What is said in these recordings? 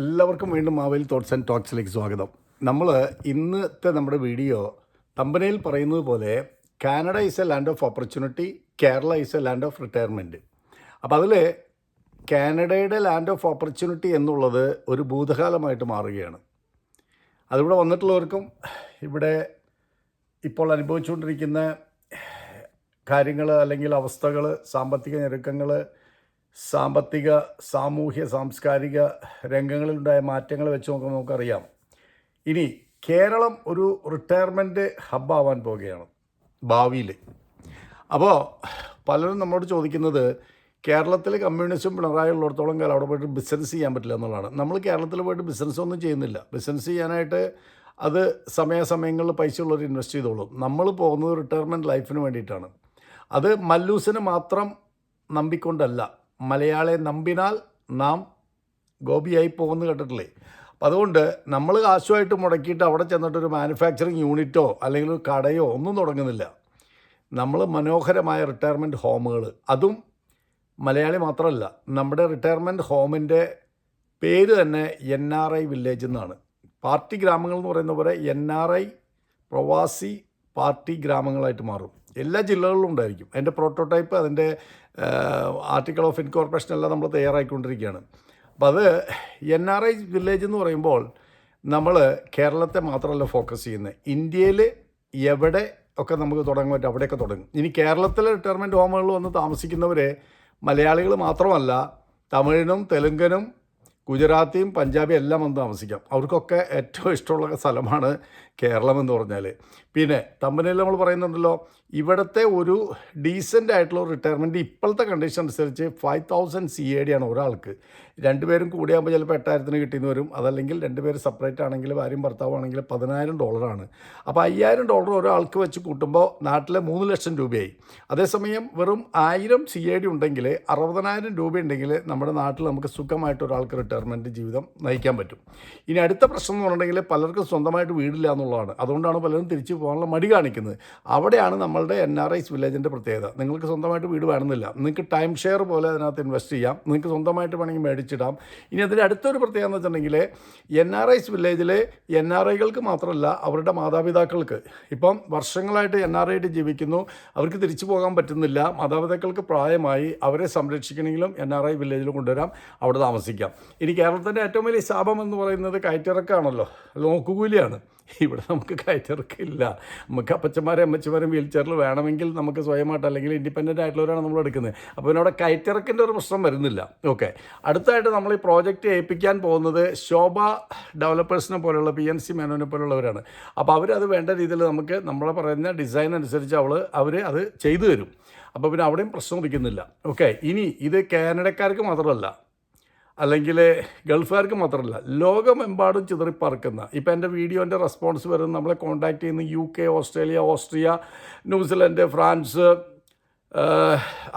എല്ലാവർക്കും വീണ്ടും മാവേൽ thoughts and ടോക്സിലേക്ക് സ്വാഗതം. നമ്മൾ ഇന്നത്തെ നമ്മുടെ വീഡിയോ തമ്പനയിൽ പറയുന്നത് പോലെ Canada is a land of opportunity Kerala is a land of retirement അപ്പോൾ അതിൽ കാനഡയുടെ ലാൻഡ് ഓഫ് ഓപ്പർച്യൂണിറ്റി എന്നുള്ളത് ഒരു ഭൂതകാലമായിട്ട് മാറുകയാണ്. അതിവിടെ വന്നിട്ടുള്ളവർക്കും ഇവിടെ ഇപ്പോൾ അനുഭവിച്ചുകൊണ്ടിരിക്കുന്ന കാര്യങ്ങൾ അല്ലെങ്കിൽ അവസ്ഥകൾ സാമ്പത്തിക ഞെരുക്കങ്ങൾ സാമ്പത്തിക സാമൂഹ്യ സാംസ്കാരിക രംഗങ്ങളിലുണ്ടായ മാറ്റങ്ങൾ വെച്ച് നോക്കുമ്പോൾ നമുക്കറിയാം. ഇനി കേരളം ഒരു റിട്ടയർമെന്റ് ഹബ്ബാവാൻ പോവുകയാണ് ഭാവിയിൽ. അപ്പോൾ പലരും നമ്മളോട് ചോദിക്കുന്നത് കേരളത്തിൽ കമ്മ്യൂണിസ്റ്റും പിണറായി ഉള്ളിടത്തോളം കാലം അവിടെ പോയിട്ട് ബിസിനസ് ചെയ്യാൻ പറ്റില്ല എന്നുള്ളതാണ്. നമ്മൾ കേരളത്തിൽ പോയിട്ട് ബിസിനസ് ഒന്നും ചെയ്യുന്നില്ല. ബിസിനസ് ചെയ്യാനായിട്ട് അത് സമയാസമയങ്ങളിൽ പൈസ ഉള്ളവർ ഇൻവെസ്റ്റ് ചെയ്തോളും. നമ്മൾ പോകുന്നത് റിട്ടയർമെന്റ് ലൈഫിന് വേണ്ടിയിട്ടാണ്. അത് മല്ലൂസിന് മാത്രം നമ്പിക്കൊണ്ടല്ല. മലയാളിയെ നമ്പിനാൽ നാം ഗോപിയായി പോകുന്നു കേട്ടിട്ടില്ലേ? അപ്പം അതുകൊണ്ട് നമ്മൾ കാശുമായിട്ട് മുടക്കിയിട്ട് അവിടെ ചെന്നിട്ട് ഒരു മാനുഫാക്ചറിങ് യൂണിറ്റോ അല്ലെങ്കിൽ ഒരു കടയോ ഒന്നും തുടങ്ങുന്നില്ല. നമ്മൾ മനോഹരമായ റിട്ടയർമെന്റ് ഹോമുകൾ അതും മലയാളി മാത്രമല്ല നമ്മുടെ റിട്ടയർമെന്റ് ഹോമിന്റെ പേര് തന്നെ എൻ ആർ ഐ വില്ലേജ് എന്നാണ്. പാർട്ടി ഗ്രാമങ്ങൾ എന്ന് പറയുന്ന പോലെ എൻ ആർ ഐ പ്രവാസി പാർട്ടി ഗ്രാമങ്ങളായിട്ട് മാറും. എല്ലാ ജില്ലകളിലും ഉണ്ടായിരിക്കും. അതിന്റെ പ്രോട്ടോടൈപ്പ് അതിന്റെ ആർട്ടിക്കിൾ ഓഫ് ഇൻകോർപ്പറേഷൻ എല്ലാം നമ്മൾ തയ്യാറായിക്കൊണ്ടിരിക്കുകയാണ്. അപ്പോൾ അത് എൻ ആർ ഐ വില്ലേജ് എന്ന് പറയുമ്പോൾ നമ്മൾ കേരളത്തെ മാത്രമല്ല ഫോക്കസ് ചെയ്യുന്നത്. ഇന്ത്യയിൽ എവിടെ ഒക്കെ നമുക്ക് തുടങ്ങാൻ പറ്റും അവിടെയൊക്കെ തുടങ്ങും. ഇനി കേരളത്തിലെ റിട്ടയർമെന്റ് ഹോമുകളിൽ വന്ന് താമസിക്കുന്നവരെ മലയാളികൾ മാത്രമല്ല തമിഴിനും തെലുങ്കനും ഗുജറാത്തിയും പഞ്ചാബിയും എല്ലാം വന്ന് താമസിക്കാം. അവർക്കൊക്കെ ഏറ്റവും ഇഷ്ടമുള്ള സ്ഥലമാണ് കേരളം എന്ന് പറഞ്ഞാൽ പിന്നെ തമ്മിൽ നമ്മൾ പറയുന്നുണ്ടല്ലോ ഇവിടുത്തെ ഒരു ഡീസന്റ് ആയിട്ടുള്ള റിട്ടയർമെന്റ് ഇപ്പോഴത്തെ കണ്ടീഷൻ അനുസരിച്ച് five thousand C A D ആണ് ഒരാൾക്ക്. രണ്ടുപേരും കൂടിയാകുമ്പോൾ ചിലപ്പോൾ എട്ടായിരത്തിന് കിട്ടിയെന്ന് വരും. അതല്ലെങ്കിൽ രണ്ടുപേർ സെപ്പറേറ്റ് ആണെങ്കിൽ ഭാര്യയും ഭർത്താവാണെങ്കിൽ പതിനായിരം ഡോളറാണ് അപ്പോൾ അയ്യായിരം ഡോളർ ഒരാൾക്ക് വെച്ച് കൂട്ടുമ്പോൾ നാട്ടിലെ മൂന്ന് ലക്ഷം രൂപയായി. അതേസമയം വെറും ആയിരം സി എ ഡി ഉണ്ടെങ്കിൽ അറുപതിനായിരം രൂപ ഉണ്ടെങ്കിൽ നമ്മുടെ നാട്ടിൽ നമുക്ക് സുഖമായിട്ട് ഒരാൾക്ക് റിട്ടയർമെന്റ് ജീവിതം നയിക്കാൻ പറ്റും. ഇനി അടുത്ത പ്രശ്നം എന്ന് പറഞ്ഞിട്ടുണ്ടെങ്കിൽ പലർക്കും സ്വന്തമായിട്ട് വീടില്ല എന്നുള്ളതാണ്. അതുകൊണ്ടാണ് പലരും തിരിച്ചു പോകാനുള്ള മടി കാണിക്കുന്നത്. അവിടെയാണ് നമ്മളുടെ എൻ ആർ ഐസ് വില്ലേജിന്റെ പ്രത്യേകത. നിങ്ങൾക്ക് സ്വന്തമായിട്ട് വീട് വേണമെന്നില്ല. നിങ്ങൾക്ക് ടൈം ഷെയർ പോലെ അതിനകത്ത് ഇൻവെസ്റ്റ് ചെയ്യാം. നിങ്ങൾക്ക് സ്വന്തമായിട്ട് വേണമെങ്കിൽ മേടിച്ചിടാം. ഇനി അതിന്റെ അടുത്തൊരു പ്രത്യേകത എന്ന് വെച്ചിട്ടുണ്ടെങ്കിൽ എൻ ആർ ഐസ് വില്ലേജിൽ എൻ ആർ ഐകൾക്ക് മാത്രമല്ല അവരുടെ മാതാപിതാക്കൾക്ക്. ഇപ്പം വർഷങ്ങളായിട്ട് എൻ ആർ ജീവിക്കുന്നു. അവർക്ക് തിരിച്ചു പോകാൻ പറ്റുന്നില്ല. മാതാപിതാക്കൾക്ക് പ്രായമായി. അവരെ സംരക്ഷിക്കണമെങ്കിലും എൻ ആർ ഐ വില്ലേജിൽ കൊണ്ടുവരാം. അവിടെ താമസിക്കാം. ഇനി കേരളത്തിന്റെ ഏറ്റവും വലിയ ശാപം എന്ന് പറയുന്നത് കയറ്റിറക്കാണല്ലോ. നോക്കുകൂലിയാണ് ഇവിടെ നമുക്ക് കയറ്റിറക്കില്ല. നമുക്ക് അപ്പച്ചന്മാരെ അമ്മച്ചമാരും വീൽ ചെയറിൽ വേണമെങ്കിൽ നമുക്ക് സ്വയമായിട്ട് അല്ലെങ്കിൽ ഇൻഡിപെൻഡന്റ് ആയിട്ടുള്ളവരാണ് നമ്മൾ എടുക്കുന്നത്. അപ്പോൾ പിന്നെ കയറ്റിറക്കിന്റെ ഒരു പ്രശ്നം വരുന്നില്ല. ഓക്കെ അടുത്തായിട്ട് നമ്മൾ ഈ പ്രോജക്റ്റ് ഏൽപ്പിക്കാൻ പോകുന്നത് ശോഭ ഡെവലപ്പേഴ്സിനെ പോലെയുള്ള പി എൻ സി മേനോനെ പോലുള്ളവരാണ് അപ്പോൾ അവരത് വേണ്ട രീതിയിൽ നമുക്ക് നമ്മളെ പറയുന്ന ഡിസൈൻ അനുസരിച്ച് അവൾ അവർ അത് ചെയ്തു തരും. അപ്പോൾ പിന്നെ അവിടെയും പ്രശ്നം ഉദിക്കുന്നില്ല. ഓക്കെ ഇനി ഇത് കാനഡക്കാർക്ക് മാത്രമല്ല. അല്ലെങ്കിൽ ഗൾഫുകാർക്ക് മാത്രമല്ല ലോകമെമ്പാടും ചിതറിപ്പറക്കുന്ന ഇപ്പം എന്റെ വീഡിയോന്റെ റെസ്പോൺസ് വരുന്ന നമ്മളെ കോൺടാക്ട് ചെയ്യുന്ന U K Australia Austria New Zealand France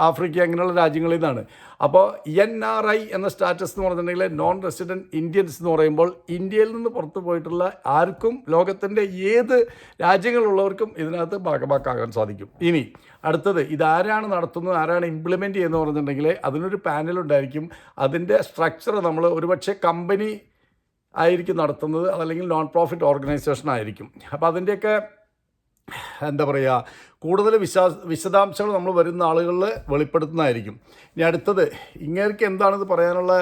Africa അങ്ങനെയുള്ള രാജ്യങ്ങളിൽ നിന്നാണ്. അപ്പോൾ എൻ ആർ ഐ എന്ന സ്റ്റാറ്റസ് എന്ന് പറഞ്ഞിട്ടുണ്ടെങ്കിൽ നോൺ റെസിഡന്റ് ഇന്ത്യൻസ് എന്ന് പറയുമ്പോൾ ഇന്ത്യയിൽ നിന്ന് പുറത്തു പോയിട്ടുള്ള ആർക്കും ലോകത്തിന്റെ ഏത് രാജ്യങ്ങളുള്ളവർക്കും ഇതിനകത്ത് ഭാഗമാക്കാകാൻ സാധിക്കും. ഇനി അടുത്തത് ഇതാരാണ് നടത്തുന്നത് ആരാണ് ഇംപ്ലിമെന്റ് ചെയ്യുന്നത് പറഞ്ഞിട്ടുണ്ടെങ്കിൽ അതിനൊരു പാനൽ ഉണ്ടായിരിക്കും. അതിന്റെ സ്ട്രക്ചർ നമ്മൾ ഒരുപക്ഷെ കമ്പനി ആയിരിക്കും നടത്തുന്നത് അതല്ലെങ്കിൽ നോൺ പ്രോഫിറ്റ് ഓർഗനൈസേഷൻ ആയിരിക്കും. അപ്പോൾ അതിന്റെയൊക്കെ എന്താ പറയുക കൂടുതൽ വിശാ വിശദാംശങ്ങൾ നമ്മൾ വരുന്ന ആളുകളിൽ വെളിപ്പെടുത്തുന്നതായിരിക്കും. ഇനി അടുത്തത് ഇങ്ങേർക്ക് എന്താണെന്ന് പറയാനുള്ള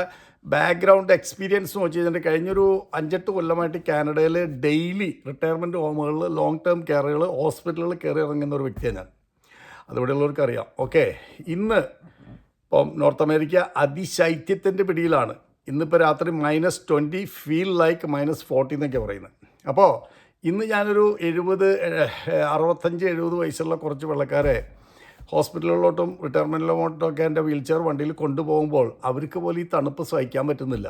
ബാക്ക്ഗ്രൗണ്ട് എക്സ്പീരിയൻസ് എന്ന് വെച്ച് കഴിഞ്ഞിട്ട് കഴിഞ്ഞൊരു അഞ്ചെട്ട് കൊല്ലമായിട്ട് കാനഡയിൽ ഡെയിലി റിട്ടയർമെന്റ് ഹോമുകളിൽ ലോങ് ടേം കെയറുകൾ ഹോസ്പിറ്റലുകളിൽ കയറി ഇറങ്ങുന്ന ഒരു വ്യക്തിയാണ് ഞാൻ. അതിവിടെയുള്ളവർക്ക് അറിയാം ഓക്കെ ഇന്ന് ഇപ്പം നോർത്ത് അമേരിക്ക അതിശൈത്യത്തിന്റെ പിടിയിലാണ്. ഇന്നിപ്പോൾ രാത്രി minus twenty feel like minus forty എന്നൊക്കെ പറയുന്നത്. അപ്പോൾ ഇന്ന് ഞാനൊരു എഴുപത് അറുപത്തഞ്ച് എഴുപത് വയസ്സുള്ള കുറച്ച് വെള്ളക്കാരെ ഹോസ്പിറ്റലുകളിലോട്ടും റിട്ടയർമെന്റിലോട്ടും ഒക്കെ എന്റെ വീൽ ചെയർ വണ്ടിയിൽ കൊണ്ടുപോകുമ്പോൾ അവർക്ക് പോലും ഈ തണുപ്പ് സഹിക്കാൻ പറ്റുന്നില്ല.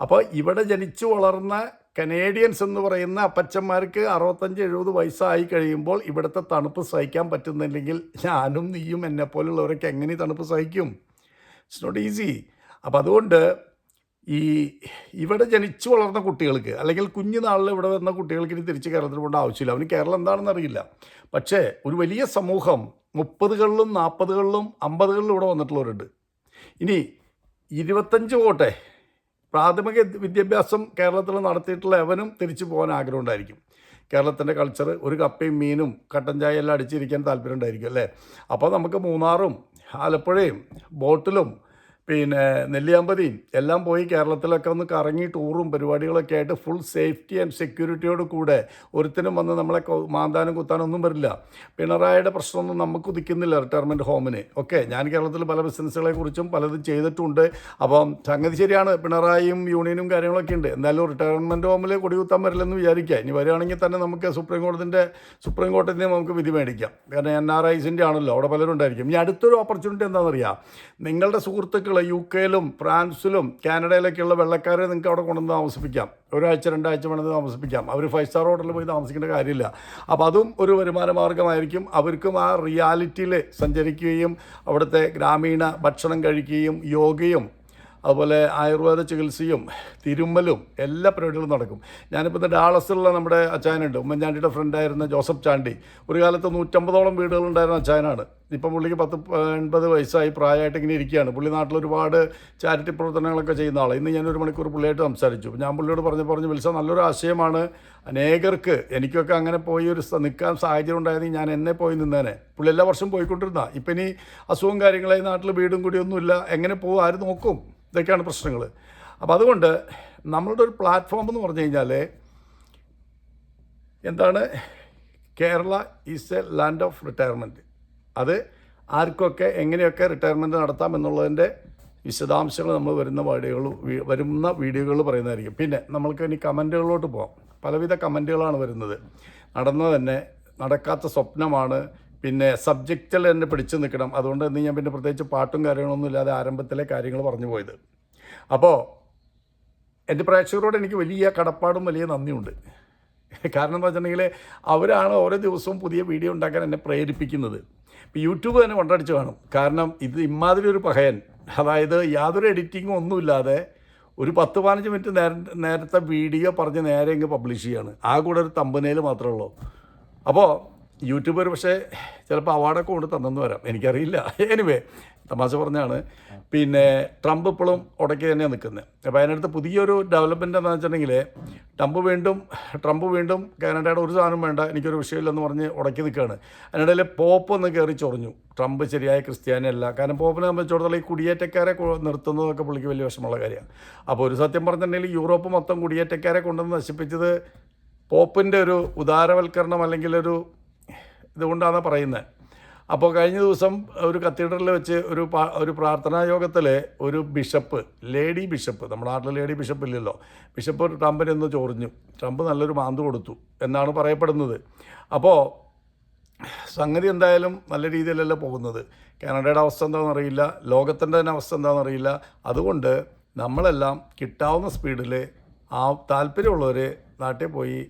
അപ്പോൾ ഇവിടെ ജനിച്ചു വളർന്ന കനേഡിയൻസ് എന്ന് പറയുന്ന അപ്പച്ചന്മാർക്ക് അറുപത്തഞ്ച് എഴുപത് വയസ്സായി കഴിയുമ്പോൾ ഇവിടുത്തെ തണുപ്പ് സഹിക്കാൻ പറ്റുന്നില്ലെങ്കിൽ ഞാനും നീയും എന്നെപ്പോലുള്ളവരൊക്കെ എങ്ങനെ തണുപ്പ് സഹിക്കും? ഇറ്റ്സ് നോട്ട് ഈസി അപ്പോൾ അതുകൊണ്ട് ഈ ഇവിടെ ജനിച്ചു വളർന്ന കുട്ടികൾക്ക് അല്ലെങ്കിൽ കുഞ്ഞുനാളിൽ ഇവിടെ വന്ന കുട്ടികൾക്ക് ഇനി തിരിച്ച് കേരളത്തിൽ പോകേണ്ട ആവശ്യമില്ല. അവന് കേരളം എന്താണെന്ന് അറിയില്ല. പക്ഷേ ഒരു വലിയ സമൂഹം മുപ്പതുകളിലും നാൽപ്പതുകളിലും അമ്പതുകളിലും ഇവിടെ വന്നിട്ടുള്ളവരുണ്ട്. ഇനി ഇരുപത്തഞ്ച് പോട്ടെ. പ്രാഥമിക വിദ്യാഭ്യാസം കേരളത്തിൽ നടത്തിയിട്ടുള്ള അവനും തിരിച്ചു പോകാൻ ആഗ്രഹം ഉണ്ടായിരിക്കും. കേരളത്തിന്റെ കൾച്ചർ ഒരു കപ്പയും മീനും കട്ടൻ ചായ എല്ലാം അടിച്ചിരിക്കാൻ താല്പര്യം ഉണ്ടായിരിക്കും അല്ലേ? അപ്പോൾ നമുക്ക് മൂന്നാറും ആലപ്പുഴയും ബോട്ടിലും പിന്നെ നെല്ലിയാമ്പതിയും എല്ലാം പോയി കേരളത്തിലൊക്കെ ഒന്ന് കറങ്ങി ടൂറും പരിപാടികളൊക്കെ ആയിട്ട് ഫുൾ സേഫ്റ്റി ആൻഡ് സെക്യൂരിറ്റിയോട് കൂടെ ഒരുത്തിനും വന്ന് നമ്മളെ മാന്താനും കുത്താനും ഒന്നും വരില്ല. പിണറായിയുടെ പ്രശ്നമൊന്നും നമുക്ക് ഉദിക്കുന്നില്ല റിട്ടയർമെന്റ് ഹോമിന് ഓക്കെ ഞാൻ കേരളത്തിൽ പല ബിസിനസ്സുകളെ കുറിച്ചും പലതും ചെയ്തിട്ടുണ്ട്. അപ്പം സംഗതി ശരിയാണ് പിണറായിയും യൂണിയനും കാര്യങ്ങളൊക്കെ ഉണ്ട്. എന്തായാലും റിട്ടയർമെന്റ് ഹോമിൽ കൊടികുത്താൻ വരില്ലെന്ന് വിചാരിക്കുക. ഇനി വരികയാണെങ്കിൽ തന്നെ നമുക്ക് സുപ്രീം കോടതിന്റെ സുപ്രീം കോടതിയിൽ നിന്ന് നമുക്ക് വിധി മേടിക്കാം. കാരണം എൻ ആർ ഐസിന്റെ ആണല്ലോ അവിടെ പലരും ഉണ്ടായിരിക്കും. ഇനി അടുത്തൊരു ഓപ്പർച്യൂണിറ്റി എന്താണെന്നറിയാം? നിങ്ങളുടെ സുഹൃത്തുക്കൾ യു കെയിലും ഫ്രാൻസിലും കാനഡയിലൊക്കെയുള്ള വെള്ളക്കാരെ നിങ്ങൾക്ക് അവിടെ കൊണ്ടുവന്ന് താമസിപ്പിക്കാം. ഒരാഴ്ച രണ്ടാഴ്ച വേണമെന്ന് താമസിപ്പിക്കാം. അവർ ഫൈവ് സ്റ്റാർ ഹോട്ടലിൽ പോയി താമസിക്കേണ്ട കാര്യമില്ല. അപ്പോൾ അതും ഒരു വരുമാന മാർഗമായിരിക്കും അവർക്കും ആ റിയാലിറ്റിയിൽ സഞ്ചരിക്കുകയും അവിടുത്തെ ഗ്രാമീണ ഭക്ഷണം കഴിക്കുകയും യോഗയും അതുപോലെ ആയുർവേദ ചികിത്സയും തിരുമ്മലും എല്ലാ പരിപാടികളും നടക്കും. ഞാനിപ്പോൾ ഇന്ന് ഡാളസിലുള്ള നമ്മുടെ അച്ചായനുണ്ട്. ഉമ്മൻചാണ്ടിയുടെ ഫ്രണ്ടായിരുന്ന ജോസഫ് ചാണ്ടി. ഒരു കാലത്ത് നൂറ്റമ്പതോളം വീടുകളുണ്ടായിരുന്ന അച്ചായനാണ്. ഇപ്പം പുള്ളിക്ക് പത്ത് എൺപത് വയസ്സായി പ്രായമായിട്ട് ഇങ്ങനെ ഇരിക്കുകയാണ്. പുള്ളി നാട്ടിൽ ഒരുപാട് ചാരിറ്റി പ്രവർത്തനങ്ങളൊക്കെ ചെയ്യുന്ന ആളാണ് ഇന്ന് ഞാൻ ഒരു മണിക്കൂർ പുള്ളിയായിട്ട് സംസാരിച്ചു. ഞാൻ പുള്ളിയോട് പറഞ്ഞു പറഞ്ഞു വിളിച്ച നല്ലൊരു ആശയമാണ്. അനേകർക്ക് എനിക്കൊക്കെ അങ്ങനെ പോയി ഒരു നിൽക്കാൻ സാഹചര്യം ഉണ്ടായിരുന്നെങ്കിൽ ഞാൻ എന്നെ പോയി നിന്നേനെ. പുള്ളി എല്ലാ വർഷവും പോയിക്കൊണ്ടിരുന്ന. ഇപ്പം ഇനി അസുഖം കാര്യങ്ങളായി നാട്ടിൽ വീടും കൂടിയൊന്നുമില്ല. എങ്ങനെ പോകും ആര് നോക്കും? ഇതൊക്കെയാണ് പ്രശ്നങ്ങൾ അപ്പോൾ അതുകൊണ്ട് നമ്മളുടെ ഒരു പ്ലാറ്റ്ഫോം എന്ന് പറഞ്ഞു കഴിഞ്ഞാൽ എന്താണ്? Kerala is a land of retirement അത് ആർക്കൊക്കെ എങ്ങനെയൊക്കെ റിട്ടയർമെന്റ് നടത്താം എന്നുള്ളതിന്റെ വിശദാംശങ്ങൾ നമ്മൾ വരുന്ന വീഡിയോകൾ വരുന്ന വീഡിയോകൾ പറയുന്നതായിരിക്കും. പിന്നെ നമ്മൾക്ക് ഇനി കമന്റുകളിലോട്ട് പോകാം പലവിധ കമന്റുകളാണ് വരുന്നത്. നടന്നത് തന്നെ നടക്കാത്ത സ്വപ്നമാണ്. പിന്നെ സബ്ജക്റ്റിൽ തന്നെ പിടിച്ചു നിൽക്കണം. അതുകൊണ്ട് ഇന്ന് ഞാൻ പിന്നെ പ്രത്യേകിച്ച് പാട്ടും കാര്യങ്ങളൊന്നും ഇല്ലാതെ ആരംഭത്തിലെ കാര്യങ്ങൾ പറഞ്ഞു പോയത്. അപ്പോൾ എന്റെ പ്രേക്ഷകരോട് എനിക്ക് വലിയ കടപ്പാടും വലിയ നന്ദിയുണ്ട്. കാരണം എന്താ വെച്ചിട്ടുണ്ടെങ്കിൽ അവരാണ് ഓരോ ദിവസവും പുതിയ വീഡിയോ ഉണ്ടാക്കാൻ എന്നെ പ്രേരിപ്പിക്കുന്നത്. ഇപ്പോൾ യൂട്യൂബ് തന്നെ കൊണ്ടടിച്ച് കാണും. കാരണം ഇത് ഇമാതിരി ഒരു പഹയൻ. അതായത് യാതൊരു എഡിറ്റിങ്ങും ഒന്നുമില്ലാതെ ഒരു പത്ത് പതിനഞ്ച് മിനിറ്റ് നേര നേരത്തെ വീഡിയോ പറഞ്ഞ് നേരെ ഇങ്ങ് പബ്ലിഷ് ചെയ്യാണ്. ആ കൂടെ ഒരു തമ്പനയിൽ മാത്രമേ ഉള്ളൂ. അപ്പോൾ യൂട്യൂബ് ഒരു പക്ഷേ ചിലപ്പോൾ അവാർഡൊക്കെ കൊണ്ട് തന്നെന്ന് വരാം. എനിക്കറിയില്ല. എനിവേ തമാശ പറഞ്ഞാണ്. പിന്നെ ട്രംപ് ഇപ്പോഴും ഉടക്കി തന്നെയാണ് നിൽക്കുന്നത്. അപ്പോൾ അതിനടുത്ത് പുതിയൊരു ഡെവലപ്മെന്റ് എന്താണെന്ന് വെച്ചിട്ടുണ്ടെങ്കിൽ ട്രംപ് വീണ്ടും ട്രംപ് വീണ്ടും കാനഡയുടെ ഒരു സാധനം വേണ്ട എനിക്കൊരു വിഷയമില്ലെന്ന് പറഞ്ഞ് ഉടക്കി നിൽക്കുകയാണ്. അതിനിടയിൽ പോപ്പ് ഒന്ന് കയറി ചൊറിഞ്ഞു. ട്രംപ് ശരിയായ ക്രിസ്ത്യാനി അല്ല. കാരണം പോപ്പിനെ സംബന്ധിച്ചിടത്തോളം ഈ കുടിയേറ്റക്കാരെ നിർത്തുന്നതൊക്കെ പുള്ളിക്ക് വലിയ വിഷമമുള്ള കാര്യമാണ്. അപ്പോൾ ഒരു സത്യം പറഞ്ഞിട്ടുണ്ടെങ്കിൽ യൂറോപ്പ് മൊത്തം കുടിയേറ്റക്കാരെ കൊണ്ടുവന്ന് നശിപ്പിച്ചത് പോപ്പിന്റെ ഒരു ഉദാരവൽക്കരണം അല്ലെങ്കിൽ ഒരു ഇതുകൊണ്ടാണ് പറയുന്നത് അപ്പോൾ കഴിഞ്ഞ ദിവസം ഒരു കത്തീഡ്രലിൽ വെച്ച് ഒരു ഒരു പ്രാർത്ഥനാ യോഗത്തിൽ ഒരു ബിഷപ്പ് ലേഡി ബിഷപ്പ് നമ്മുടെ നാട്ടിൽ ലേഡി ബിഷപ്പ് ഇല്ലല്ലോ ബിഷപ്പ് ട്രംപിനെ ഒന്ന് ചോറിഞ്ഞു. ട്രംപ് നല്ലൊരു മാന്ത് കൊടുത്തു എന്നാണ് പറയപ്പെടുന്നത്. അപ്പോൾ സംഗതി എന്തായാലും നല്ല രീതിയിലല്ല പോകുന്നത്. കാനഡയുടെ അവസ്ഥ എന്താണെന്നറിയില്ല ലോകത്തിന്റെ തന്നെ അവസ്ഥ എന്താണെന്നറിയില്ല അതുകൊണ്ട് നമ്മളെല്ലാം കിട്ടാവുന്ന സ്പീഡിൽ ആ താല്പര്യമുള്ളവർ നാട്ടിൽ പോയി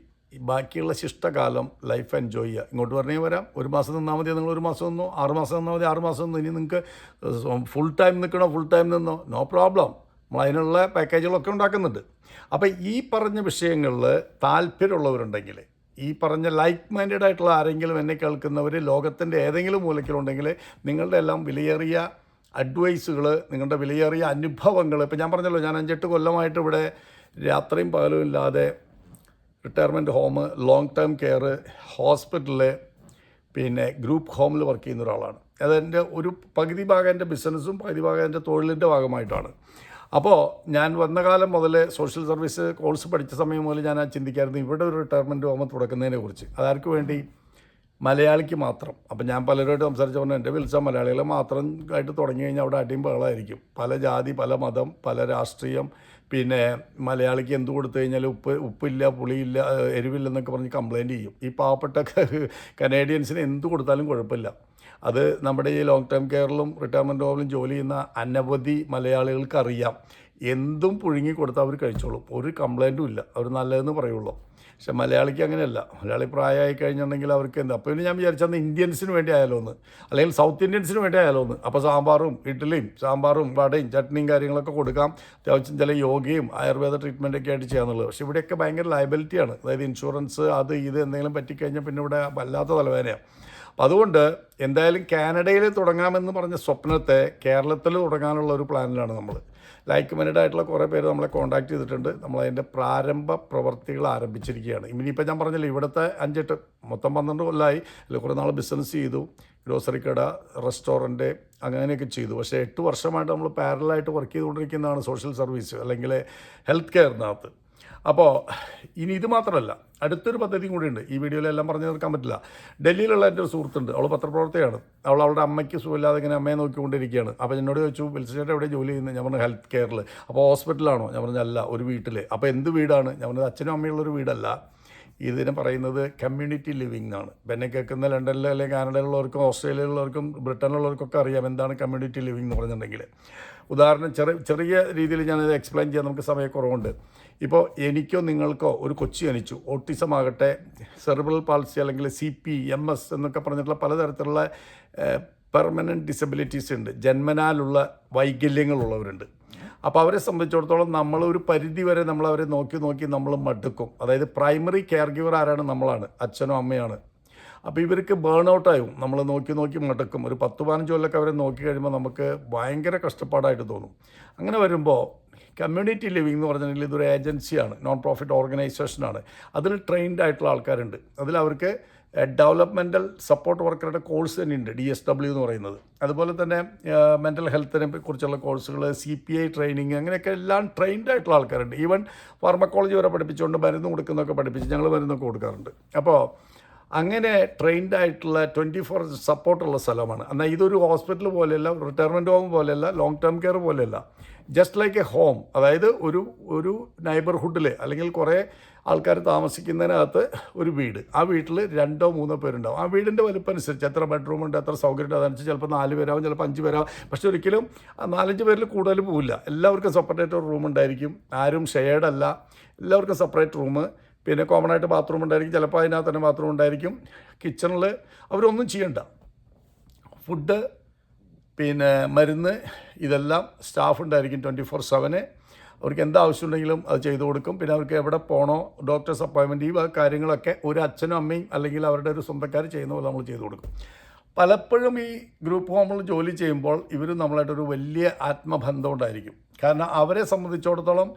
ബാക്കിയുള്ള ശിഷ്ടകാലം ലൈഫ് എൻജോയ് ചെയ്യുക. ഇങ്ങോട്ട് പറഞ്ഞേ വരാം. ഒരു മാസം നിന്നാൽ മതി നിങ്ങൾ ഒരു മാസം നിന്നോ ആറ് മാസം നിന്നാൽ മതി ആറ് മാസം നിന്നോ. ഇനി നിങ്ങൾക്ക് ഫുൾ ടൈം നിൽക്കണോ ഫുൾ ടൈം നിന്നോ? നോ പ്രോബ്ലം നമ്മൾ അതിനുള്ള പാക്കേജുകളൊക്കെ ഉണ്ടാക്കുന്നുണ്ട്. അപ്പോൾ ഈ പറഞ്ഞ വിഷയങ്ങളിൽ താല്പര്യമുള്ളവരുണ്ടെങ്കിൽ ഈ പറഞ്ഞ ലൈക്ക് മൈൻഡഡ് ആയിട്ടുള്ള ആരെങ്കിലും എന്നെ കേൾക്കുന്നവർ ലോകത്തിന്റെ ഏതെങ്കിലും മൂലക്കിലുണ്ടെങ്കിൽ നിങ്ങളുടെ എല്ലാം വിലയേറിയ അഡ്വൈസുകൾ നിങ്ങളുടെ വിലയേറിയ അനുഭവങ്ങൾ ഇപ്പം ഞാൻ പറഞ്ഞല്ലോ ഞാൻ അഞ്ചെട്ട് കൊല്ലമായിട്ട് ഇവിടെ രാത്രിയും പകലും ഇല്ലാതെ retirement home long term care ഹോസ്പിറ്റലിൽ പിന്നെ ഗ്രൂപ്പ് ഹോമിൽ വർക്ക് ചെയ്യുന്ന ഒരാളാണ്. അതെന്റെ ഒരു പകുതി ഭാഗം എന്റെ ബിസിനസ്സും പകുതി ഭാഗം എന്റെ തൊഴിലിന്റെ ഭാഗമായിട്ടാണ്. അപ്പോൾ ഞാൻ വന്ന കാലം മുതൽ സോഷ്യൽ സർവീസ് കോഴ്സ് പഠിച്ച സമയം മുതൽ ഞാൻ ചിന്തിക്കായിരുന്നു ഇവിടെ ഒരു റിട്ടയർമെന്റ് ഹോം തുടക്കുന്നതിനെ കുറിച്ച്. അതാർക്ക് വേണ്ടി? മലയാളിക്ക് മാത്രം. അപ്പം ഞാൻ പലരോട് സംസാരിച്ച പറഞ്ഞു എന്റെ വിളിച്ച മലയാളികളെ മാത്രം ആയിട്ട് തുടങ്ങി കഴിഞ്ഞാൽ അവിടെ അടിയും ബഹളമായിരിക്കും പല ജാതി പല മതം പല രാഷ്ട്രീയം പിന്നെ മലയാളിക്ക് എന്ത് കൊടുത്തു കഴിഞ്ഞാൽ ഉപ്പ് ഉപ്പില്ല പുളിയില്ല എരിവില്ലെന്നൊക്കെ പറഞ്ഞ് കംപ്ലയിന്റ് ചെയ്യും. ഈ പാവപ്പെട്ട കനേഡിയൻസിന് എന്ത് കൊടുത്താലും കുഴപ്പമില്ല. അത് നമ്മുടെ ഈ ലോങ് ടേം കെയറിലും റിട്ടയർമെന്റ് ഹോമിലും ജോലി ചെയ്യുന്ന അനവധി മലയാളികൾക്ക് അറിയാം. എന്തും പുഴുങ്ങി കൊടുത്താൽ അവർ കഴിച്ചോളും. ഒരു കംപ്ലൈന്റും ഇല്ല. അവർ നല്ലതെന്ന് പറയുള്ളൂ. പക്ഷെ മലയാളിക്ക് അങ്ങനെയല്ല. മലയാളി പ്രായമായി കഴിഞ്ഞിട്ടുണ്ടെങ്കിൽ അവർക്ക് എന്താ? അപ്പോൾ ഞാൻ വിചാരിച്ചത് ഇന്ത്യൻസിന് വേണ്ടി ആയാലോ എന്ന്. അല്ലെങ്കിൽ സൗത്ത് ഇന്ത്യൻസിന് വേണ്ടി ആയാലോ എന്ന്. അപ്പോൾ സാമ്പാറും ഇഡ്ഡലിയും സാമ്പാറും വടയും ചട്നിയും കാര്യങ്ങളൊക്കെ കൊടുക്കാം. അത്യാവശ്യം ചില യോഗയും ആയുർവേദ ട്രീറ്റ്മെന്റൊക്കെ ആയിട്ട് ചെയ്യാന്നുള്ളത് പക്ഷേ ഇവിടെയൊക്കെ ഭയങ്കര ലയബിലിറ്റിയാണ് അതായത് ഇൻഷുറൻസ് അത് ഇത് എന്തെങ്കിലും പറ്റിക്കഴിഞ്ഞാൽ പിന്നെ ഇവിടെ വല്ലാത്ത തലവേദനയാണ് അപ്പം അതുകൊണ്ട് എന്തായാലും കാനഡയിൽ തുടങ്ങാമെന്ന് പറഞ്ഞ സ്വപ്നത്തെ കേരളത്തിൽ തുടങ്ങാനുള്ള ഒരു പ്ലാനിലാണ് നമ്മൾ ലൈക്ക് മൈൻഡ് ആയിട്ടുള്ള കുറേ പേര് നമ്മളെ കോൺടാക്ട് ചെയ്തിട്ടുണ്ട്. നമ്മളതിന്റെ പ്രാരംഭ പ്രവർത്തികൾ ആരംഭിച്ചിരിക്കുകയാണ്. ഇനിയിപ്പോൾ ഞാൻ പറഞ്ഞില്ല ഇവിടുത്തെ അഞ്ചെട്ട് മൊത്തം പന്ത്രണ്ട് കൊല്ലമായി അല്ലെങ്കിൽ കുറേ നാൾ ബിസിനസ് ചെയ്തു. ഗ്രോസറി കട റെസ്റ്റോറന്റ് അങ്ങനെയൊക്കെ ചെയ്തു. പക്ഷേ എട്ട് വർഷമായിട്ട് നമ്മൾ പാരലായിട്ട് വർക്ക് ചെയ്തുകൊണ്ടിരിക്കുന്നതാണ് സോഷ്യൽ സർവീസ് അല്ലെങ്കിൽ ഹെൽത്ത് കെയറിനകത്ത് അപ്പോൾ ഇനി ഇത് മാത്രമല്ല അടുത്തൊരു പദ്ധതിയും കൂടിയുണ്ട്. ഈ വീഡിയോയിലെല്ലാം പറഞ്ഞു തീർക്കാൻ പറ്റില്ല. ഡൽഹിയിലുള്ള എന്റെ ഒരു സുഹൃത്തുണ്ട്. അവൾ പത്രപ്രവർത്തകയാണ്. അവൾ അവളുടെ അമ്മയ്ക്ക് സുഖമില്ലാതെ ഇങ്ങനെ അമ്മയെ നോക്കിക്കൊണ്ടിരിക്കുകയാണ്. അപ്പോൾ എന്നോട് ചോദിച്ചു വിളിച്ചിട്ട് എവിടെ ജോലി ചെയ്യുന്നത്? ഞാൻ പറഞ്ഞു ഹെൽത്ത് കെയറിൽ. അപ്പോൾ ഹോസ്പിറ്റലാണോ? ഞാൻ പറഞ്ഞു അല്ല ഒരു വീട്ടിൽ. അപ്പോൾ എന്ത് വീടാണ്? ഞാൻ പറഞ്ഞത് അച്ഛനും അമ്മയുള്ളൊരു വീടല്ല. ഇതിന് പറയുന്നത് കമ്മ്യൂണിറ്റി ലിവിംഗ് എന്നാണ്. ഇപ്പം എന്നെ കേൾക്കുന്ന ലണ്ടനിൽ അല്ലെങ്കിൽ കാനഡയിലുള്ളവർക്കും ഓസ്ട്രേലിയയിലുള്ളവർക്കും ബ്രിട്ടനിലുള്ളവർക്കൊക്കെ അറിയാം എന്താണ് കമ്മ്യൂണിറ്റി ലിവിംഗ് എന്ന് പറഞ്ഞിട്ടുണ്ടെങ്കിൽ. ഉദാഹരണം ചെറിയ ചെറിയ രീതിയിൽ ഞാനത് എക്സ്പ്ലെയിൻ ചെയ്യാൻ നമുക്ക് സമയക്കുറവുണ്ട്. ഇപ്പോൾ എനിക്കോ നിങ്ങൾക്കോ ഒരു കൊച്ചു ജനിച്ചു. ഓട്ടിസം ആകട്ടെ സെറിബ്രൽ പാൾസി അല്ലെങ്കിൽ സി പി എം എസ് എന്നൊക്കെ പറഞ്ഞിട്ടുള്ള പലതരത്തിലുള്ള പെർമനന്റ് ഡിസബിലിറ്റീസ് ഉണ്ട്. ജന്മനാലുള്ള വൈകല്യങ്ങളുള്ളവരുണ്ട്. അപ്പോൾ അവരെ സംബന്ധിച്ചിടത്തോളം നമ്മൾ ഒരു പരിധി വരെ നമ്മൾ അവരെ നോക്കി നോക്കി നമ്മൾ മടുക്കും. അതായത് പ്രൈമറി കെയർ ഗിവർ ആരാണ്? നമ്മളാണ്. അച്ഛനോ അമ്മയാണ് അപ്പോൾ ഇവർക്ക് ബേൺ ഔട്ടായും നമ്മൾ നോക്കി നോക്കി മടുക്കും. ഒരു പത്ത് പതിനഞ്ച് കൊല്ലൊക്കെ അവരെ നോക്കി കഴിയുമ്പോൾ നമുക്ക് ഭയങ്കര കഷ്ടപ്പാടായിട്ട് തോന്നും. അങ്ങനെ വരുമ്പോൾ കമ്മ്യൂണിറ്റി ലിവിംഗ് എന്ന് പറഞ്ഞിട്ടുണ്ടെങ്കിൽ ഇതൊരു ഏജൻസിയാണ് നോൺ പ്രോഫിറ്റ് ഓർഗനൈസേഷനാണ് അതിൽ ട്രെയിൻഡ് ആയിട്ടുള്ള ആൾക്കാരുണ്ട്. അതിൽ അവർക്ക് ഡെവലപ്മെന്റൽ സപ്പോർട്ട് വർക്കറുടെ കോഴ്സ് തന്നെയുണ്ട്. ഡി എസ് ഡബ്ല്യു എന്ന് പറയുന്നത്. അതുപോലെ തന്നെ മെന്റൽ ഹെൽത്തിനെ കുറിച്ചുള്ള കോഴ്സുകൾ സി പി ഐ ട്രെയിനിങ് അങ്ങനെയൊക്കെ എല്ലാം ട്രെയിൻഡ് ആയിട്ടുള്ള ആൾക്കാരുണ്ട്. ഈവൻ ഫാർമക്കോളജി വരെ പഠിപ്പിച്ചുകൊണ്ട് മരുന്ന് കൊടുക്കുന്നൊക്കെ പഠിപ്പിച്ച് ഞങ്ങൾ മരുന്നൊക്കെ കൊടുക്കാറുണ്ട്. അപ്പോൾ അങ്ങനെ ട്രെയിൻഡ് ആയിട്ടുള്ള ട്വന്റി ഫോർ സപ്പോർട്ടുള്ള സ്ഥലമാണ്. എന്നാൽ ഇതൊരു ഹോസ്പിറ്റൽ പോലെയല്ല റിട്ടയർമെന്റ് ഹോം പോലെയല്ല ലോങ് ടേം കെയർ പോലെയല്ല. ജസ്റ്റ് ലൈക്ക് എ ഹോം അതായത് ഒരു ഒരു നൈബർഹുഡിൽ അല്ലെങ്കിൽ കുറേ ആൾക്കാർ താമസിക്കുന്നതിനകത്ത് ഒരു വീട്. ആ വീട്ടിൽ രണ്ടോ മൂന്നോ പേരുണ്ടാവും. ആ വീടിന്റെ വലുപ്പം അനുസരിച്ച് എത്ര ബെഡ്റൂം ഉണ്ട് എത്ര സൗകര്യം ഉണ്ട് അതനുസരിച്ച് ചിലപ്പോൾ നാല് പേരാവും ചിലപ്പോൾ അഞ്ച് പേരാവും. പക്ഷെ ഒരിക്കലും നാലഞ്ച് പേരിൽ കൂടുതൽ പോവില്ല. എല്ലാവർക്കും സെപ്പറേറ്റ് ഒരു റൂം ഉണ്ടായിരിക്കും. ആരും ഷെയർഡ് അല്ല. എല്ലാവർക്കും സെപ്പറേറ്റ് റൂം പിന്നെ കോമൺ ആയിട്ട് ബാത്റൂം ഉണ്ടായിരിക്കും. ചിലപ്പോൾ അതിനകത്ത് തന്നെ ബാത്റൂം ഉണ്ടായിരിക്കും. കിച്ചണിൽ അവരൊന്നും ചെയ്യണ്ട. ഫുഡ് പിന്നെ മരുന്ന് ഇതെല്ലാം സ്റ്റാഫ് ഉണ്ടായിരിക്കും ട്വന്റി ഫോർ സെവന് അവർക്ക് എന്ത് ആവശ്യമുണ്ടെങ്കിലും അത് ചെയ്തു കൊടുക്കും. പിന്നെ അവർക്ക് എവിടെ പോകണോ ഡോക്ടേഴ്സ് അപ്പോയിൻമെന്റ് ഈ കാര്യങ്ങളൊക്കെ ഒരു അച്ഛനും അമ്മയും അല്ലെങ്കിൽ അവരുടെ ഒരു സ്വന്തക്കാർ ചെയ്യുന്ന പോലെ നമ്മൾ ചെയ്തു കൊടുക്കും. പലപ്പോഴും ഈ ഗ്രൂപ്പ് ഹോമിൽ ജോലി ചെയ്യുമ്പോൾ ഇവർ നമ്മളായിട്ടൊരു വലിയ ആത്മബന്ധം ഉണ്ടായിരിക്കും. കാരണം അവരെ സംബന്ധിച്ചിടത്തോളം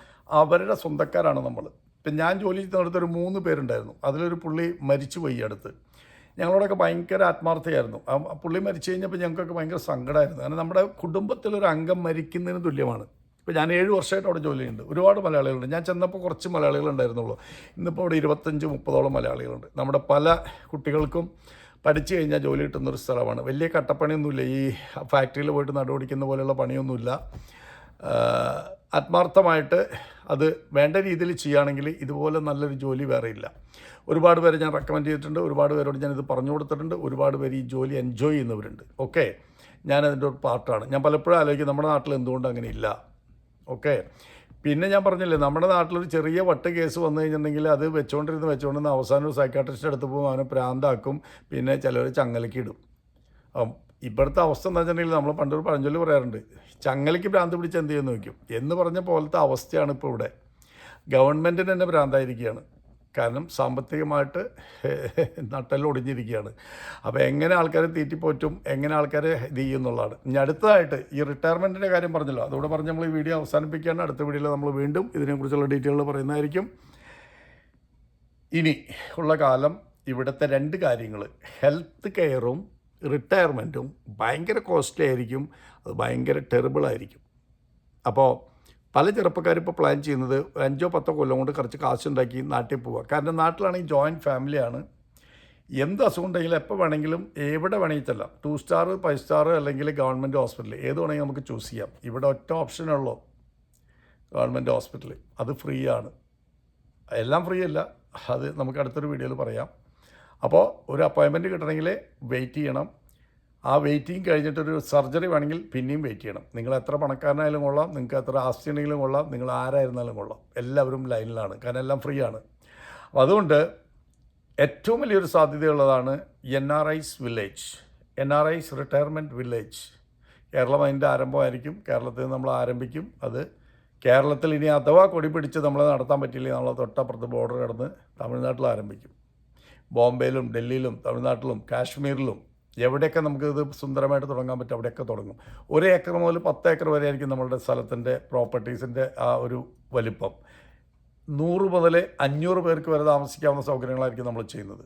അവരുടെ സ്വന്തക്കാരാണ് നമ്മൾ ഇപ്പം ഞാൻ ജോലി ചെയ്യുന്നിടത്ത് ഒരു മൂന്ന് പേരുണ്ടായിരുന്നു. അതിലൊരു പുള്ളി മരിച്ചു പോയി അടുത്ത്. ഞങ്ങളോടൊക്കെ ഭയങ്കര ആത്മാർത്ഥയായിരുന്നു. ആ പുള്ളി മരിച്ചു കഴിഞ്ഞപ്പോൾ ഞങ്ങൾക്കൊക്കെ ഭയങ്കര സങ്കടമായിരുന്നു. കാരണം നമ്മുടെ കുടുംബത്തിലൊരു അംഗം മരിക്കുന്നതിന് തുല്യമാണ്. ഇപ്പോൾ ഞാൻ ഏഴ് വർഷമായിട്ട് അവിടെ ജോലി ചെയ്യുന്നുണ്ട്. ഒരുപാട് മലയാളികളുണ്ട്. ഞാൻ ചെന്നപ്പോൾ കുറച്ച് മലയാളികളുണ്ടായിരുന്നുള്ളൂ ഇന്നിപ്പോൾ അവിടെ ഇരുപത്തഞ്ച് മുപ്പതോളം മലയാളികളുണ്ട്. നമ്മുടെ പല കുട്ടികൾക്കും പഠിച്ചു കഴിഞ്ഞാൽ ജോലി കിട്ടുന്നൊരു സ്ഥലമാണ്. വലിയ കട്ടപ്പണിയൊന്നുമില്ല. ഈ ഫാക്ടറിയിൽ പോയിട്ട് നടുപിടിക്കുന്ന പോലെയുള്ള പണിയൊന്നുമില്ല. ആത്മാർത്ഥമായിട്ട് അത് വേണ്ട രീതിയിൽ ചെയ്യുകയാണെങ്കിൽ ഇതുപോലെ നല്ലൊരു ജോലി വേറെ ഇല്ല. ഒരുപാട് പേരെ ഞാൻ റെക്കമെൻഡ് ചെയ്തിട്ടുണ്ട്. ഒരുപാട് പേരോട് ഞാൻ ഇത് പറഞ്ഞു കൊടുത്തിട്ടുണ്ട്. ഒരുപാട് പേര് ഈ ജോലി എൻജോയ് ചെയ്യുന്നവരുണ്ട്. ഓക്കെ ഞാനതിന്റെ ഒരു പാർട്ടാണ്. ഞാൻ പലപ്പോഴും ആലോചിക്കും നമ്മുടെ നാട്ടിൽ എന്തുകൊണ്ട് അങ്ങനെ ഇല്ല? ഓക്കെ പിന്നെ ഞാൻ പറഞ്ഞില്ലേ നമ്മുടെ നാട്ടിലൊരു ചെറിയ വട്ട് കേസ് വന്നു കഴിഞ്ഞിട്ടുണ്ടെങ്കിൽ അത് വെച്ചുകൊണ്ടിരുന്ന് വെച്ചുകൊണ്ടിരുന്ന അവസാനം ഒരു സൈക്കാട്രിസ്റ്റ് അടുത്ത് പോകും അവനെ പ്രാന്താക്കും. പിന്നെ ചിലർ ചങ്ങലക്കിടും ഇപ്പോഴത്തെ അവസ്ഥ എന്ന് വെച്ചിട്ടുണ്ടെങ്കിൽ നമ്മൾ പണ്ടൊരു പഴഞ്ചൊല്ലി പറയാറുണ്ട് ചങ്ങലയ്ക്ക് ഭ്രാന്ത് പിടിച്ച് എന്ത് ചെയ്യുമെന്ന് നോക്കും എന്ന് പറഞ്ഞ പോലത്തെ അവസ്ഥയാണ് ഇപ്പോൾ ഇവിടെ. ഗവൺമെന്റിന് തന്നെ ഭ്രാന്തായിരിക്കുകയാണ്. കാരണം സാമ്പത്തികമായിട്ട് നട്ടെല്ലൊടിഞ്ഞിരിക്കുകയാണ് അപ്പോൾ എങ്ങനെ ആൾക്കാരെ തീറ്റിപ്പോറ്റും എങ്ങനെ ആൾക്കാരെ ഇത് ചെയ്യും എന്നുള്ളതാണ്. ഇനി അടുത്തതായിട്ട് ഈ റിട്ടയർമെന്റിന്റെ കാര്യം പറഞ്ഞല്ലോ. അതുകൂടെ പറഞ്ഞ് നമ്മൾ ഈ വീഡിയോ അവസാനിപ്പിക്കുകയാണ്. അടുത്ത വീഡിയോയിൽ നമ്മൾ വീണ്ടും ഇതിനെക്കുറിച്ചുള്ള ഡീറ്റെയിലുകൾ പറയുന്നതായിരിക്കും. ഇനി ഉള്ള കാലം ഇവിടുത്തെ രണ്ട് കാര്യങ്ങൾ ഹെൽത്ത് കെയറും റിട്ടയർമെന്റും ഭയങ്കര കോസ്റ്റ്ലി ആയിരിക്കും അത് ഭയങ്കര ടെറിബിൾ ആയിരിക്കും അപ്പോൾ പല ചെറുപ്പക്കാരും ഇപ്പോൾ പ്ലാൻ ചെയ്യുന്നത് അഞ്ചോ പത്തോ കൊല്ലം കൊണ്ട് കുറച്ച് കാശുണ്ടാക്കി നാട്ടിൽ പോവുക. കാരണം നാട്ടിലാണെങ്കിൽ ജോയിന്റ് ഫാമിലിയാണ്. എന്ത് അസുഖം ഉണ്ടെങ്കിലും എപ്പോൾ വേണമെങ്കിലും എവിടെ വേണമെങ്കിൽ ചെല്ലാം. ടു സ്റ്റാർ ഫൈവ് സ്റ്റാർ അല്ലെങ്കിൽ ഗവൺമെന്റ് ഹോസ്പിറ്റൽ. ഏത് വേണമെങ്കിൽ നമുക്ക് ചൂസ് ചെയ്യാം. ഇവിടെ ഒറ്റ ഓപ്ഷനുള്ളൂ ഗവൺമെന്റ് ഹോസ്പിറ്റൽ. അത് ഫ്രീ ആണ്. എല്ലാം ഫ്രീ അല്ല അത് നമുക്ക് അടുത്തൊരു വീഡിയോയിൽ പറയാം. അപ്പോൾ ഒരു അപ്പോയിൻമെന്റ് കിട്ടണമെങ്കിൽ വെയിറ്റ് ചെയ്യണം. ആ വെയിറ്റിംഗ് കഴിഞ്ഞിട്ടൊരു സർജറി വേണമെങ്കിൽ പിന്നെയും വെയിറ്റ് ചെയ്യണം. നിങ്ങൾ എത്ര പണക്കാരനായാലും കൊള്ളാം നിങ്ങൾക്ക് എത്ര ആസ്തി ഉണ്ടെങ്കിലും കൊള്ളാം നിങ്ങൾ ആരായിരുന്നാലും കൊള്ളാം. എല്ലാവരും ലൈനിലാണ് കാരണം എല്ലാം ഫ്രീ ആണ്. അപ്പോൾ അതുകൊണ്ട് ഏറ്റവും വലിയൊരു സാധ്യതയുള്ളതാണ് N R Is village N R Is retirement village Keralam അതിന്റെ ആരംഭമായിരിക്കും. കേരളത്തിൽ നമ്മൾ ആരംഭിക്കും. അത് കേരളത്തിൽ ഇനി അഥവാ കൊടി പിടിച്ച് നമ്മൾ നടത്താൻ പറ്റില്ലെങ്കിൽ നമ്മൾ തൊട്ടപ്പുറത്ത് ബോർഡർ കടന്ന് തമിഴ്നാട്ടിൽ ആരംഭിക്കും. ബോംബെയിലും ഡൽഹിയിലും തമിഴ്നാട്ടിലും കാശ്മീരിലും എവിടെയൊക്കെ നമുക്ക് ഇത് സുന്ദരമായിട്ട് തുടങ്ങാൻ പറ്റും അവിടെയൊക്കെ തുടങ്ങും. ഒരു ഏക്കർ മുതൽ പത്ത് ഏക്കർ വരെ ആയിരിക്കും നമ്മളുടെ സ്ഥലത്തിന്റെ പ്രോപ്പർട്ടീസിന്റെ ആ ഒരു വലിപ്പം. നൂറ് മുതൽ അഞ്ഞൂറ് പേർക്ക് വരെ താമസിക്കാവുന്ന സൗകര്യങ്ങളായിരിക്കും നമ്മൾ ചെയ്യുന്നത്.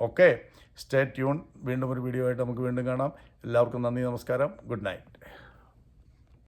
ഓക്കെ? സ്റ്റേ ട്യൂൺ വീണ്ടും ഒരു വീഡിയോ ആയിട്ട് നമുക്ക് വീണ്ടും കാണാം. എല്ലാവർക്കും നന്ദി നമസ്കാരം. Good night.